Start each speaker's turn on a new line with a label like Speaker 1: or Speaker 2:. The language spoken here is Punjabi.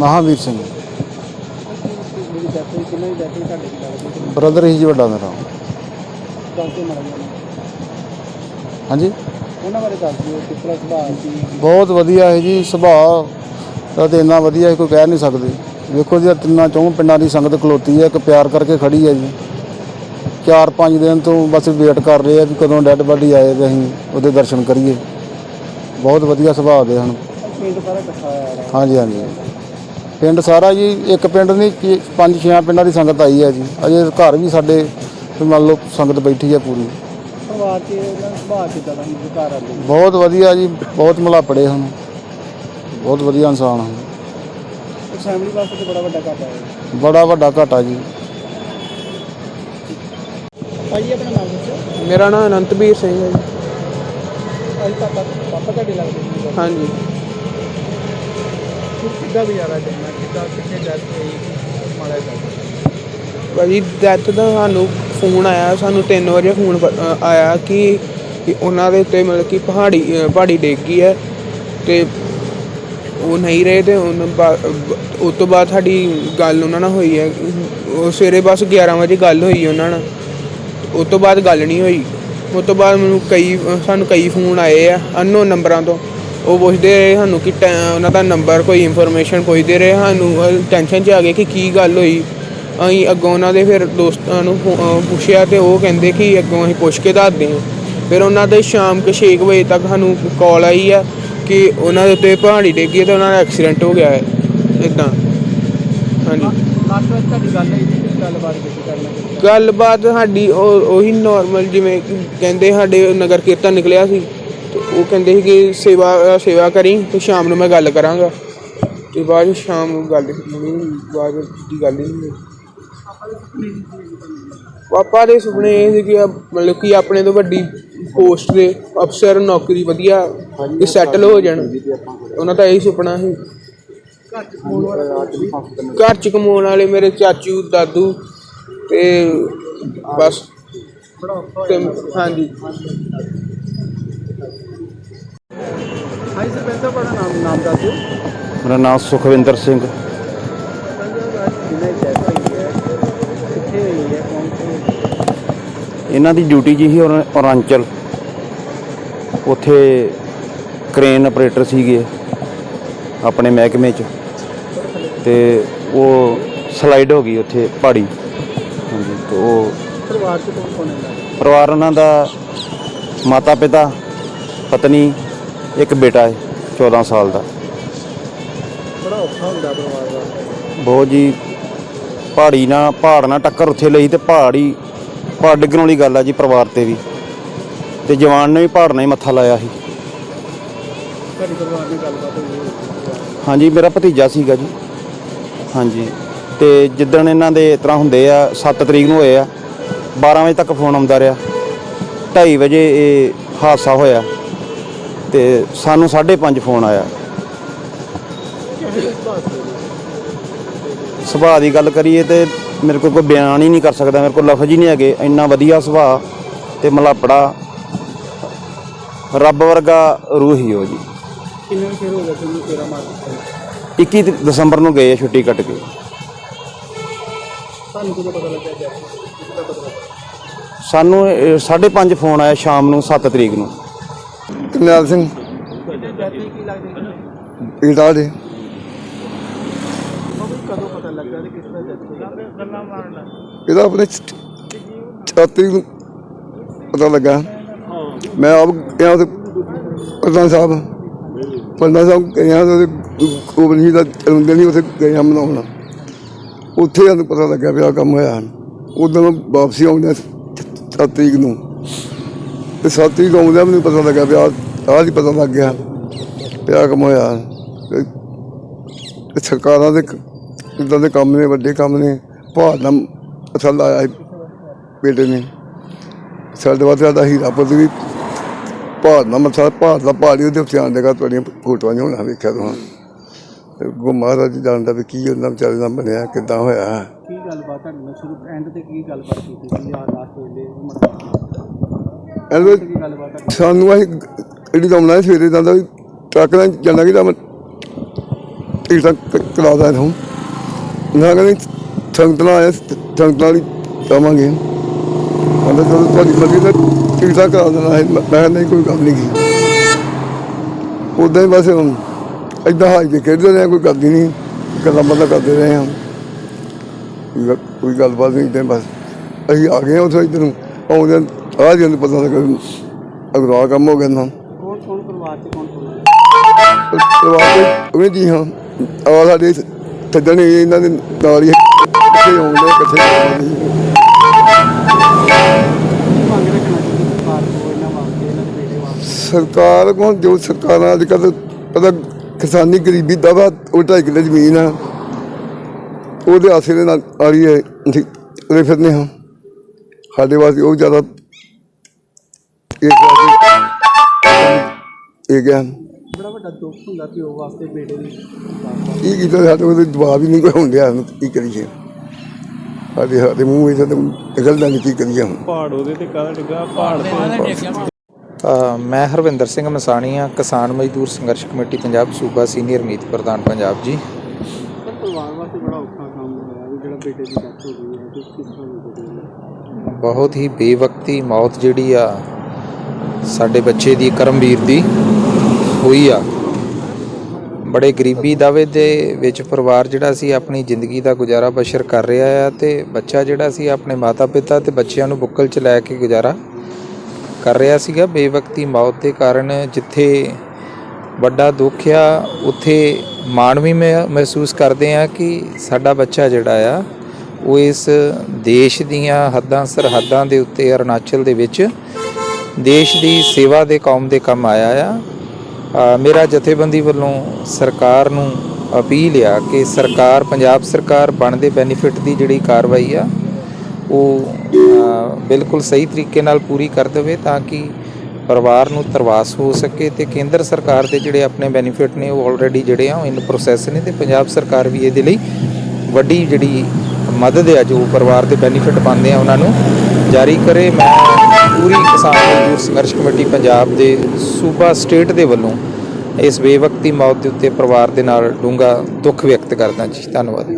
Speaker 1: ਮਹਾਵੀਰ ਸਿੰਘ। ਬ੍ਰਦਰ ਹੀ ਜੀ ਵੱਡਾ ਮੇਰਾ। ਹਾਂਜੀ?
Speaker 2: ਉਹਨਾਂ ਬਾਰੇ ਦੱਸ ਦਿਓ ਕਿਸ ਤਰ੍ਹਾਂ ਸੁਭਾਅ ਸੀ
Speaker 1: ਬਹੁਤ ਵਧੀਆ ਹੈ ਜੀ, ਸੁਭਾਅ ਦਾ ਤੇ ਇੰਨਾ ਵਧੀਆ ਹੈ, ਕੋਈ ਕਹਿ ਨਹੀਂ ਸਕਦੇ। ਵੇਖੋ ਜੀ, ਆਹ ਤਿੰਨਾਂ ਚੌਂ ਪਿੰਡਾਂ ਦੀ ਸੰਗਤ ਖਲੋਤੀ ਹੈ, ਇੱਕ ਪਿਆਰ ਕਰਕੇ ਖੜੀ ਹੈ ਜੀ। ਚਾਰ ਪੰਜ ਦਿਨ ਤੋਂ ਬਸ ਵੇਟ ਕਰ ਰਹੇ ਆ ਵੀ ਕਦੋਂ ਡੈੱਡ ਬਾਡੀ ਆਏ ਤੇ ਅਸੀਂ ਉਹਦੇ ਦਰਸ਼ਨ ਕਰੀਏ। ਬਹੁਤ ਵਧੀਆ ਸੁਭਾਅ ਦੇ ਹਨ।
Speaker 2: ਪਿੰਡ ਸਾਰਾ ਇਕੱਠਾ ਹੋਇਆ
Speaker 1: ਹਾਂਜੀ ਹਾਂਜੀ। ਪਿੰਡ ਸਾਰਾ ਜੀ ਇੱਕ ਪਿੰਡ ਨਹੀਂ ਕੀ- ਪੰਜ ਛੇ ਪਿੰਡਾਂ ਦੀ ਸੰਗਤ ਆਈ ਹੈ ਜੀ। ਅਜੇ ਘਰ ਵੀ ਸਾਡੇ ਮੰਨ ਲਓ ਸੰਗਤ ਬੈਠੀ ਹੈ ਪੂਰੀ।
Speaker 2: ਪਰਿਵਾਰ 'ਚ ਉਹਨਾਂ ਦਾ ਸੁਭਾਅ ਕਿੱਦਾਂ ਦਾ ਸੀ ਘਰ ਆਉਂਦੇ
Speaker 1: ਬਹੁਤ ਵਧੀਆ ਜੀ ਬਹੁਤ ਮਲਾਪੜੇ ਹਨ। ਬਹੁਤ ਵਧੀਆ ਇਨਸਾਨ ਹਨ।
Speaker 2: ਇੱਕ ਫੈਮਿਲੀ ਵਾਸਤੇ ਤਾਂ ਬੜਾ ਵੱਡਾ ਘਾਟਾ ਹੈ।
Speaker 1: ਬੜਾ ਵੱਡਾ ਘਾਟਾ ਜੀ।
Speaker 2: ਭਾਈ ਆਪਣਾ ਨਾਮ ਦੱਸੋ।
Speaker 3: ਮੇਰਾ ਨਾਮ ਅਨੰਤਵੀਰ ਸਿੰਘ ਹੈ ਜੀ।
Speaker 2: ਅੱਜ ਪਾਪਾ ਪਾਪਾ ਤੁਹਾਡੇ ਲੱਗਦੇ ਸੀ
Speaker 3: ਹਾਂਜੀ।
Speaker 2: ਕਿੱਦਾਂ ਗੁਜ਼ਾਰਾ ਕਰਨਾ ਕਿੱਦਾਂ ਕਿੱਥੇ ਡੈਥ ਹੋਈ ਮਾੜਾ ਜਿਹਾ
Speaker 3: ਭਾਜੀ ਡੈਥ ਦਾ ਸਾਨੂੰ ਫੋਨ ਆਇਆ ਸਾਨੂੰ ਤਿੰਨ ਵਜੇ ਫੋਨ ਆਇਆ ਕਿ ਕਿ ਉਹਨਾਂ ਦੇ ਉੱਤੇ ਮਤਲਬ ਕਿ ਪਹਾੜੀ ਅ, ਪਹਾੜੀ ਡਿੱਗ ਗਈ ਹੈ ਤੇ ਉਹ ਨਹੀਂ ਰਹੇ ਤੇ ਉਹਨਾਂ ਬਾ- ਬ- ਉਸ ਤੋਂ ਬਾਅਦ ਸਾਡੀ ਗੱਲ ਉਹਨਾਂ ਨਾਲ ਹੋਈ ਹੈ। ਉਹ ਸਵੇਰੇ ਬਸ 11 ਵਜੇ ਗੱਲ ਹੋਈ ਉਹਨਾਂ ਨਾਲ। ਉਹ ਤੋਂ ਬਾਅਦ ਗੱਲ ਨਹੀਂ ਹੋਈ। ਉਹ ਤੋਂ ਬਾਅਦ ਮੈਨੂੰ ਕਈ ਸਾਨੂੰ ਕਈ ਫੋਨ ਆਏ ਆ ਅਨਨੋਨ ਨੰਬਰਾਂ ਤੋਂ। ਉਹ ਪੁੱਛਦੇ ਰਹੇ ਸਾਨੂੰ ਕਿ ਟੈ- ਉਹਨਾਂ ਦਾ ਨੰਬਰ ਕੋਈ ਇਨਫੋਰਮੇਸ਼ਨ ਪੁੱਛਦੇ ਰਹੇ ਸਾਨੂੰ ਟੈਨਸ਼ਨ 'ਚ ਆ ਗਏ ਕਿ ਕੀ ਗੱਲ ਹੋਈ। ਅਸੀਂ ਅੱਗੋਂ ਉਹਨਾਂ ਦੇ ਫਿਰ ਦੋਸਤਾਂ ਨੂੰ ਫੋ- ਅਹ ਪੁੱਛਿਆ ਤੇ ਉਹ ਕਹਿੰਦੇ ਕਿ ਅੱਗੋਂ ਅਸੀਂ ਪੁੱਛ ਕੇ ਦੱਸਦੇ ਹਾਂ। ਫਿਰ ਉਹਨਾਂ ਦੇ ਸ਼ਾਮ ਕੇ 6 ਵਜੇ ਤੱਕ ਸਾਨੂੰ ਕਾਲ ਆਈ ਆ ਕਿ ਉਹਨਾਂ ਦੇ ਉੱਤੇ ਪਹਾੜੀ ਡਿੱਗੀ ਤੇ ਉਹਨਾਂ ਦਾ ਐਕਸੀਡੈਂਟ ਹੋ ਗਿਆ ਹੈ। ਇਦਾਂ ਹਾਂਜੀ।
Speaker 2: ਲਾਸਟ ਵਾਰ ਤੁਹਾਡੀ ਗੱਲ ਹੋਈ ਸੀ ਕਿਸ ਗੱਲਬਾਤ ਕੀਤੀ ਕਰਨਾ
Speaker 3: ਗੱਲਬਾਤ ਸਾਡੀ ਉਹ ਉਹੀ ਨਾਰਮਲ ਜਿਵੇਂ ਕਿ ਕਹਿੰਦੇ ਸਾਡੇ ਨਗਰ ਕੀਰਤਨ ਨਿਕਲਿਆ ਸੀ। ਉਹ ਕਹਿੰਦੇ ਸੀ ਕਿ ਸੇਵਾ ਸੇਵਾ ਕਰੀ ਤੇ ਸ਼ਾਮ ਨੂੰ ਮੈਂ ਗੱਲ ਕਰਾਂਗਾ। ਤੇ ਬਾਅਦ 'ਚ ਸ਼ਾਮ ਨੂੰ ਗੱਲ ਨਹੀਂ ਹੋਈ, ਬਾਅਦ 'ਚ ਦੀ ਗੱਲ ਹੀ ਨਹੀਂ ਹੋਈ। ਪਾਪਾ ਦੇ ਸੁਪਨੇ ਇਹ ਸੀ ਕਿ ਆ- ਮਤਲਬ ਕਿ ਆਪਣੇ ਤੋਂ ਵੱਡੀ ਪੋਸਟ ਦੇ ਅਫਸਰ ਨੌਕਰੀ ਵਧੀਆ ਤੇ ਸੈਟਲ ਹੋ ਜਾਣ। ਉਹਨਾਂ ਦਾ ਇਹੀ ਸੁਪਨਾ ਸੀ। ਘਰ ਚ ਕਮਾਉਣ ਵਾਲੇ ਮੇਰੇ ਚਾਚੂ ਦਾਦੂ ਤੇ ਬਸ। ਤੇ ਹਾਂਜੀ।
Speaker 2: ਨਾਮ ਨਾਮ ਦੱਸ ਦਿਓ।
Speaker 1: ਮੇਰਾ ਨਾਮ ਸੁਖਵਿੰਦਰ ਸਿੰਘ। ਇਹਨਾਂ ਦੀ ਡਿਊਟੀ ਜੀ ਸੀ ਔਰ- ਔਰਾਂਚਲ ਉੱਥੇ ਕ੍ਰੇਨ ਆਪਰੇਟਰ ਸੀਗੇ ਆਪਣੇ ਮਹਿਕਮੇ 'ਚ। ਤੇ ਉਹ ਸਲਾਈਡ ਹੋ ਗਈ ਉੱਥੇ ਪਹਾੜੀ। ਹਾਂਜੀ ਤੇ ਉਹ
Speaker 2: ਪਰਿਵਾਰ 'ਚ ਕੌਣ ਕੌਣ ਹੈ
Speaker 1: ਪਰਿਵਾਰ ਉਹਨਾਂ ਦਾ ਮਾਤਾ ਪਿਤਾ ਪਤਨੀ ਇੱਕ ਬੇਟਾ ਹੈ। 14 ਸਾਲ ਦਾ।
Speaker 2: ਬੜਾ ਔਖਾ ਹੁੰਦਾ ਪਰਿਵਾਰ ਦਾ।
Speaker 1: ਬਹੁਤ ਜੀ ਪਹਾੜੀ ਨਾਲ ਪਹਾੜ ਨਾਲ ਟੱਕਰ ਉੱਥੇ ਲਈ ਤੇ ਪਹਾੜੀ ਪਹਾੜ ਡਿੱਗਣ ਵਾਲੀ ਗੱਲ ਆ ਜੀ ਪਰਿਵਾਰ ਤੇ ਵੀ। ਤੇ ਜਵਾਨ ਨੇ ਵੀ ਪਹਾੜ ਨਾਲ ਹੀ ਮੱਥਾ ਲਾਇਆ ਸੀ।
Speaker 2: ਤੁਹਾਡੀ ਪਰਿਵਾਰ ਨਾਲ ਗੱਲਬਾਤ ਹੋਈ ਹੈ
Speaker 1: ਹਾਂਜੀ ਮੇਰਾ ਭਤੀਜਾ ਸੀਗਾ ਜੀ। ਹਾਂਜੀ ਤੇ ਜਿੱਦਣ ਇਹਨਾਂ ਦੇ ਇਸ ਤਰ੍ਹਾਂ ਹੁੰਦੇ ਆ 7 ਤਰੀਕ ਨੂੰ ਹੋਏ ਆ 12 ਵਜੇ ਤੱਕ ਫੋਨ ਆਉਂਦਾ ਰਿਹਾ। 2:30 ਵਜੇ ਇਹ ਹਾਦਸਾ ਹੋਇਆ। ਤੇ ਸਾਨੂੰ 5:30 ਫੋਨ ਆਇਆ। ਸੁਭਾਅ ਦੀ ਗੱਲ ਕਰੀਏ ਤੇ ਮੇਰੇ ਕੋਲ ਕੋਈ ਬਿਆਨ ਹੀ ਨਹੀਂ ਕਰ ਸਕਦਾ ਮੇਰੇ ਕੋਲ ਲਫ਼ਜ਼ ਹੀ ਨਹੀਂ ਹੈਗੇ ਇੰਨਾ ਵਧੀਆ ਸੁਭਾਅ ਤੇ ਮਲਾਪੜਾ। ਰੱਬ ਵਰਗਾ ਰੂਹ ਹੀ ਉਹ ਜੀ।
Speaker 2: ਕਿੰਨੇ ਚਿਰ ਹੋ ਗਿਆ ਤੁਹਾਨੂੰ ਤੇਰਾ ਮਾਰ
Speaker 1: 21 ਦ- ਦਸੰਬਰ ਨੂੰ ਗਏ ਛੁੱਟੀ ਕੱਟ ਕੇ।
Speaker 2: ਤੁਹਾਨੂੰ ਕਿਦੋਂ ਪਤਾ ਲੱਗਿਆ ਜੈਥ ਕਿਦੋਂ ਪਤਾ ਲੱਗਾ
Speaker 1: ਸਾਨੂੰ 5:30 ਫੋਨ ਆਇਆ ਸ਼ਾਮ ਨੂੰ 7 ਤਰੀਕ ਨੂੰ।
Speaker 4: ਕਰਨੈਲ ਸਿੰਘ।
Speaker 2: ਤੁਹਾਡੀ
Speaker 4: ਇਟਾ ਦੇ
Speaker 2: ਕਦੋਂ ਪਤਾ ਲੱਗਾ ਤੇ ਕਿਸ ਤਰ੍ਹਾਂ ਗੱਲਾਂ ਮਾਰਨਾ
Speaker 4: ਇਹਦਾ ਆਪਣੇ ਛਾਤੀ ਨੂੰ ਪਤਾ ਲੱਗਾ। ਮੈਂ ਆਪ ਗਿਆ ਤੇ ਪ੍ਰਧਾਨ ਸਾਹਿਬ ਪ੍ਰਧਾਨ ਸਾਹਿਬ ਗਿਆ ਤੇ ਕੋਬਲ ਦਾ ਜਨਮ ਦਿਨ ਹੀ ਉੱਥੇ ਗਿਆ ਮਨਾਉਣ। ਉੱਥੇ ਸਾਨੂੰ ਪਤਾ ਲੱਗਾ ਵੀ ਆਹ ਕੰਮ ਹੋਇਆ। ਉਦੋਂ ਵਾਪਸੀ ਆਉਂਦੇ ਸੱਤ ਤਰੀਕ ਨੂੰ। ਤੇ ਸੱਤ ਤਰੀਕ ਆਉਂਦਾ ਮੈਨੂੰ ਪਤਾ ਲੱਗਾ ਵੀ ਆਹ ਆਹ ਹੀ ਪਤਾ ਲੱਗ ਗਿਆ। ਆਹ ਕੰਮ ਹੋਇਆ ਤੇ ਸਰਕਾਰਾਂ ਦੇ ਇਦਾਂ ਦੇ ਕੰਮ ਨੇ ਵੱਡੇ ਕੰਮ ਨੇ। ਭਾਰਤ ਦਾ ਅਸਲ ਲਾਇਆ ਬੇਟੇ ਨੇ। ਸਾਡੇ ਵਾਸਤੇ ਸਾਡਾ ਹੀਰਾ ਪੁੱਤ ਵੀ ਭਾਰਤ ਦਾ ਮੱਥਾ ਭਾਰਤ ਦਾ ਪਹਾੜੀ ਉਹਦੇ ਆਉਣ ਦੇਗਾ ਤੁਹਾਡੀਆਂ ਫੋਟੋਆਂ ਨਹੀਂ ਹੋਣਾ ਵੇਖਿਆ ਤੁਹਾਂ ਤੇ ਗੋ ਮਹਾਰਾਜ ਜੀ ਜਾਣਦਾ ਵੀ ਕੀ ਉਹਨਾਂ ਵਿਚਾਰੇ ਨਾਲ ਬਣਿਆ ਕਿੱਦਾਂ ਹੋਇਆ।
Speaker 2: ਕੀ ਗੱਲਬਾਤ ਤੁਹਾਡੇ ਨਾਲ ਸ਼ੁਰੂ ਐਂਡ ਤੇ ਕੀ ਗੱਲਬਾਤ ਕੀਤੀ ਸੀ? ਯਾਰ ਲਾਸਟ ਵੇਲੇ?
Speaker 4: ਸਾਨੂੰ ਅਸੀਂ ਜਿਹੜੀ ਦਮਨਾ ਸਵੇਰੇ ਜਾਂਦਾ ਵੀ ਟਰੱਕ ਨਾਲ ਜਾਣਾ ਕਿ ਠੀਕ ਠਾਕ ਕਰਾ ਦਾਂ ਨਾ ਕਹਿੰਦੇ ਸੰਗਤ ਨਾਲ ਆਇਆ, ਸੰਗਤ ਨਾਲ ਹੀ ਜਾਵਾਂਗੇ। ਕਹਿੰਦਾ ਜਦੋਂ ਤੁਹਾਡੀ ਮਰਜ਼ੀ ਤਾਂ ਠੀਕ ਠਾਕ ਕਰਾ ਦੇਣਾ ਹੈ, ਮੈਂ ਨਹੀਂ, ਕੋਈ ਗੱਲ ਨਹੀਂ ਕੀ ਉਦਾਂ ਹੀ ਬਸ ਇਦਾਂ ਹਾਈ ਖੇਡਦੇ ਰਹੇ ਕੋਈ ਕਰਦੀ ਨਹੀਂ ਗੱਲਾਂ ਬਾਤਾਂ ਕਰਦੇ ਰਹੇ ਹਾਂ ਕੋਈ ਗੱਲਬਾਤ ਨਹੀਂ ਤੇ ਬਸ। ਅਸੀਂ ਆ ਗਏ ਹਾਂ ਉੱਥੋਂ ਇੱਧਰ। ਨੂੰ ਆਉਂਦੇ ਆ ਜੀ ਪਤਾ ਲੱਗਾ ਅਗਰਾ ਕੰਮ ਹੋ ਗਿਆ ਨਾ।
Speaker 2: ਪਰਿਵਾਰ
Speaker 4: ਦੇ ਜੀ ਹਾਂ। ਆ ਸਾਡੇ ਸੱਜਣ ਹੀ ਇਹਨਾਂ ਦੇ ਨਾਲ ਹੀ ਇਕੱਠੇ ਆਉਂਦੇ ਇਕੱਠੇ ਆਉਂਦੇ
Speaker 2: ਸਰਕਾਰ ਕੋਲ
Speaker 4: ਜੋ ਸਰਕਾਰਾਂ ਅੱਜ ਕੱਲ੍ਹ ਪਤਾ ਕਿਸਾਨੀ ਗਰੀਬੀ ਦਾ ਵਾ, ਉਹ ਢਾਈ ਕਿੱਲੇ ਜ਼ਮੀਨ ਆ। ਉਹਦੇ ਆਸਰੇ ਨਾਲ ਆ ਰਹੀ ਹੈ, ਅਸੀਂ ਤੁਰੇ ਫਿਰਦੇ ਹਾਂ। ਸਾਡੇ ਵਾਸਤੇ ਉਹ ਜ਼ਿਆਦਾ ਇਹ ਗਿਆ
Speaker 2: ਬੜਾ ਵੱਡਾ ਦੁੱਖ ਹੁੰਦਾ ਪਿਓ ਵਾਸਤੇ ਬੇਟੇ ਦੀ।
Speaker 4: ਕੀ ਕੀਤਾ ਸਾਡੇ ਕੋਲ ਤਾਂ ਜਵਾਬ ਹੀ ਨਹੀਂ ਕੋਈ ਹੁੰਦਿਆ ਕੀ ਕਰੀਏ? ਸਾਡੇ ਸਾਡੇ ਮੂੰਹ ਵਿੱਚ ਤਾਂ ਨਿਕਲਦਾ ਨਹੀਂ ਕੀ ਕਰੀਏ ਹੁਣ।
Speaker 2: ਪਹਾੜ ਉਹਦੇ ਤੇ ਕਾਹਦਾ ਡਿੱਗਾ? ਪਹਾੜ
Speaker 5: ਅ, ਮੈਂ ਹਰਵਿੰਦਰ ਸਿੰਘ ਮਸਾਣੀਆ ਕਿਸਾਨ ਮਜ਼ਦੂਰ ਸੰਘਰਸ਼ ਕਮੇਟੀ ਪੰਜਾਬ ਸੂਬਾ ਸੀਨੀਅਰ ਮੀਤ ਪ੍ਰਧਾਨ ਪੰਜਾਬ ਜੀ।
Speaker 2: ਪਰ ਪਰਿਵਾਰ ਵਾਸਤੇ ਬੜਾ ਔਖਾ ਕੰਮ ਹੋਇਆ ਵੀ ਜਿਹੜਾ ਬੇਟੇ ਦੀ ਡੈਥ ਹੋ ਗਈ ਹੈ ਤੇ ਕਿਸ ਤਰ੍ਹਾਂ ਹੋ ਗਈ
Speaker 5: ਬਹੁਤ ਹੀ ਬੇਵਕਤੀ ਮੌਤ ਜਿਹੜੀ ਆ ਸਾਡੇ ਬੱਚੇ ਦੀ ਕਰਮਵੀਰ ਦੀ। ਹੋਈ ਆ। ਬੜੇ ਗਰੀਬੀ ਦਾਵੇ ਦੇ ਵਿੱਚ ਪਰਿਵਾਰ ਜਿਹੜਾ ਸੀ ਆਪਣੀ ਜ਼ਿੰਦਗੀ ਦਾ ਗੁਜ਼ਾਰਾ ਬਸ਼ਰ ਕਰ ਰਿਹਾ ਆ ਤੇ ਬੱਚਾ ਜਿਹੜਾ ਸੀ ਆਪਣੇ ਮਾਤਾ-ਪਿਤਾ ਤੇ ਬੱਚਿਆਂ ਨੂੰ ਬੁੱਕਲ 'ਚ ਲੈ ਕੇ ਗੁਜ਼ਾਰਾ ਕਰ ਰਿਹਾ ਸੀਗਾ। ਬੇਵਕਤੀ ਮੌਤ ਦੇ ਕਾਰਨ ਜਿੱਥੇ ਵੱਡਾ ਦੁੱਖ ਆ, ਉੱਥੇ ਮਾਣ ਵੀ ਮੈਂ ਮਹਿਸੂਸ ਕਰਦੇ ਆ ਕਿ ਸਾਡਾ ਬੱਚਾ ਜਿਹੜਾ ਆ, ਉਹ ਇਸ ਦੇਸ਼ ਦੀਆਂ ਹੱਦਾਂ, ਸਰਹੱਦਾਂ ਦੇ ਉੱਤੇ ਅਰੁਣਾਚਲ ਦੇ ਵਿੱਚ ਦੇਸ਼ ਦੀ ਸੇਵਾ ਦੇ ਕੌਮ ਦੇ ਕੰਮ ਆਇਆ ਆ। ਮੇਰਾ ਜਥੇਬੰਦੀ ਵੱਲੋਂ ਸਰਕਾਰ ਨੂੰ ਅਪੀਲ ਆ ਕਿ ਸਰਕਾਰ, ਪੰਜਾਬ ਸਰਕਾਰ ਬਣਦੇ ਬੈਨੀਫਿਟ ਦੀ ਜਿਹੜੀ ਕਾਰਵਾਈ ਆ, ਉਹ ਬਿਲਕੁਲ ਸਹੀ ਤਰੀਕੇ ਨਾਲ ਪੂਰੀ ਕਰ ਦੇਵੇ ਤਾਂ ਕਿ ਪਰਿਵਾਰ ਨੂੰ ਤਰਵਾਸ ਹੋ ਸਕੇ ਤੇ ਕੇਂਦਰ ਸਰਕਾਰ ਦੇ ਜਿਹੜੇ ਆਪਣੇ ਬੈਨੀਫਿਟ ਨੇ, ਉਹ ਆਲਰੇਡੀ ਜਿਹੜੇ ਆ ਇਨ ਪ੍ਰੋਸੈਸ ਨੇ ਤੇ ਪੰਜਾਬ ਸਰਕਾਰ ਵੀ ਇਹਦੇ ਲਈ ਵੱਡੀ ਜਿਹੜੀ ਮਦਦ ਆ, ਜੋ ਪਰਿਵਾਰ ਦੇ ਬੈਨੀਫਿਟ ਪਾਉਂਦੇ ਆ, ਉਹਨਾਂ ਨੂੰ ਜਾਰੀ ਕਰੇ। ਮੈਂ ਪੂਰੀ ਕਿਸਾਨ ਮਜ਼ਦੂਰ ਸੰਘਰਸ਼ ਕਮੇਟੀ ਪੰਜਾਬ ਦੇ ਸੂਬਾ ਸਟੇਟ ਦੇ ਵੱਲੋਂ ਇਸ ਬੇਵਕਤੀ ਮੌਤ ਦੇ ਉੱਤੇ ਪਰਿਵਾਰ ਦੇ ਨਾਲ ਡੂੰਘਾ ਦੁੱਖ ਵਿਅਕਤ ਕਰਦਾ ਜੀ। ਧੰਨਵਾਦ।